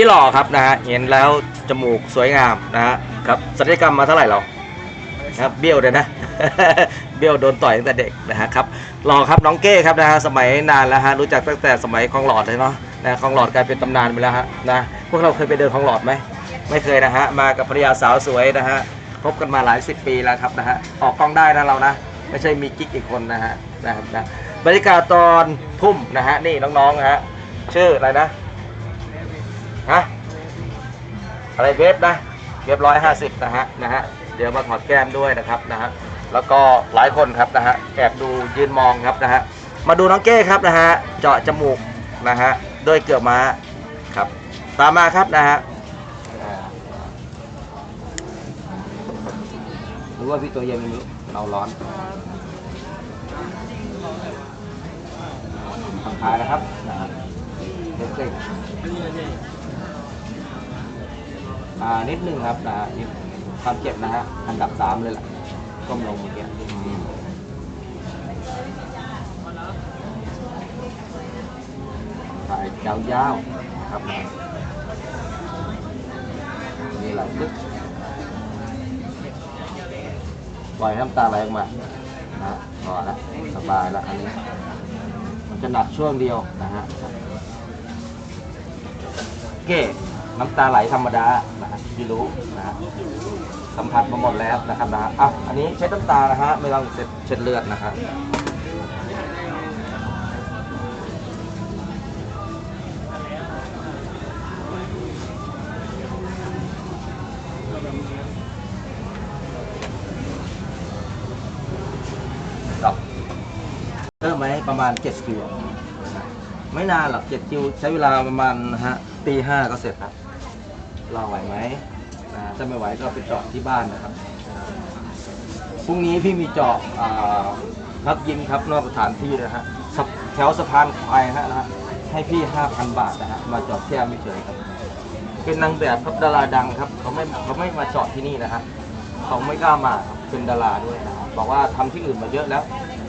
ที่หล่อครับนะฮะเห็นแล้วจมูกสวยงามนะฮะครับศัลยกรรมมาเท่าไหร่เราครับเบี้ยวเลยนะ เบี้ยวโดนต่อยตั้งแต่เด็กนะฮะครับหล่อครับน้องเก้ครับนะฮะสมัยนานแล้วฮะรู้จักตั้งแต่สมัยคลองหลอดเลยเนาะนะคลองหลอดกลายเป็นตำนานไปแล้วฮะนะพวกเราเคยไปเดินคลองหลอดไหมไม่เคยนะฮะมากับภรรยาสาวสวยนะฮะคบกันมาหลายสิบปีแล้วครับนะฮะออกกล้องได้นะเรานะไม่ใช่มีกิ๊กอีกคนนะฮะนะครับนะบรรยากาศตอนทุ่มนะฮะนี่น้องๆนะฮะชื่ออะไรนะ ฮะอะไรเวฟนะเวฟร้อยห้าสิบนะฮะนะฮะเดี๋ยวมาถอดแก้มด้วยนะครับนะฮะแล้วก็หลายคนครับนะฮะแอบดูยืนมองครับนะฮะมาดูน้องเก้ครับนะฮะเจาะจมูกนะฮะด้วยเกลือม้าครับ ตามมาครับนะฮะรู้ว่าพี่ตัวเย็นนี้เราร้อนผ่อนคลายนะครับเล็กๆ อ่านิดนึงครับนะฮะนิดความเจ็บนะฮะอันดับสามเลยล่ะก้มลงเมื่อกี้อืมถ่ายยาวๆนะครับนะนี่ไหลลึกปล่อยน้ำตาไหลออกมานะฮะพอแล้วสบายแล้วอันนี้ มันจะหนักช่วงเดียวนะฮะเก้ น้ำตาไหลธรรมดานะฮะที่รู้นะฮะสัมผัสมาหมดแล้วนะครับนะอะอันนี้เช็ดน้ำตานะฮะไม่ต้องเช็ดเช็ดเลือดนะครับเพิ่มไหมประมาณ7กิโลนะฮะไม่นานหรอก7กิโลใช้เวลาประมาณฮะตีห้าก็เสร็จครับ เราไหวไหมถ้าไม่ไหวก็ไปเจาะที่บ้านนะครับ พรุ่งนี้พี่มีเจาะอ่าพักยิมครับนอกสถานที่นะฮะสะแถวสะพานควายฮะนะฮะให้พี่ 5,000 บาทนะฮะมาเจาะแก้มไม่เฉยครับ เป็นนางแบบครับดาราดังครับเขาไม่เขาไม่มาเจาะที่นี่นะฮะเขาไม่กล้ามาครับเป็นดาราด้วยนะฮะบอกว่าทำที่อื่นมาเยอะแล้ว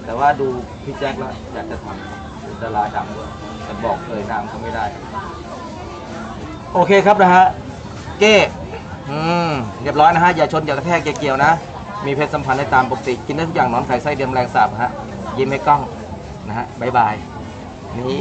แต่ว่าดูพี่แจ็คแล้วอยากจะทำครับเป็นดาราดังด้วยแต่บอกเลยนามเขาไม่ได้ โอเคครับนะฮะ เก้อืมเรียบร้อยนะฮะอย่าชนอย่ากระแทกอย่าเกี่ยวนะ มีเพศสัมพันธ์ได้ตามปกติกินได้ทุกอย่างนอนไข่ไส้เดียมแรงสาบฮะยิ้มให้กล้องนะฮะบ๊ายบายนี่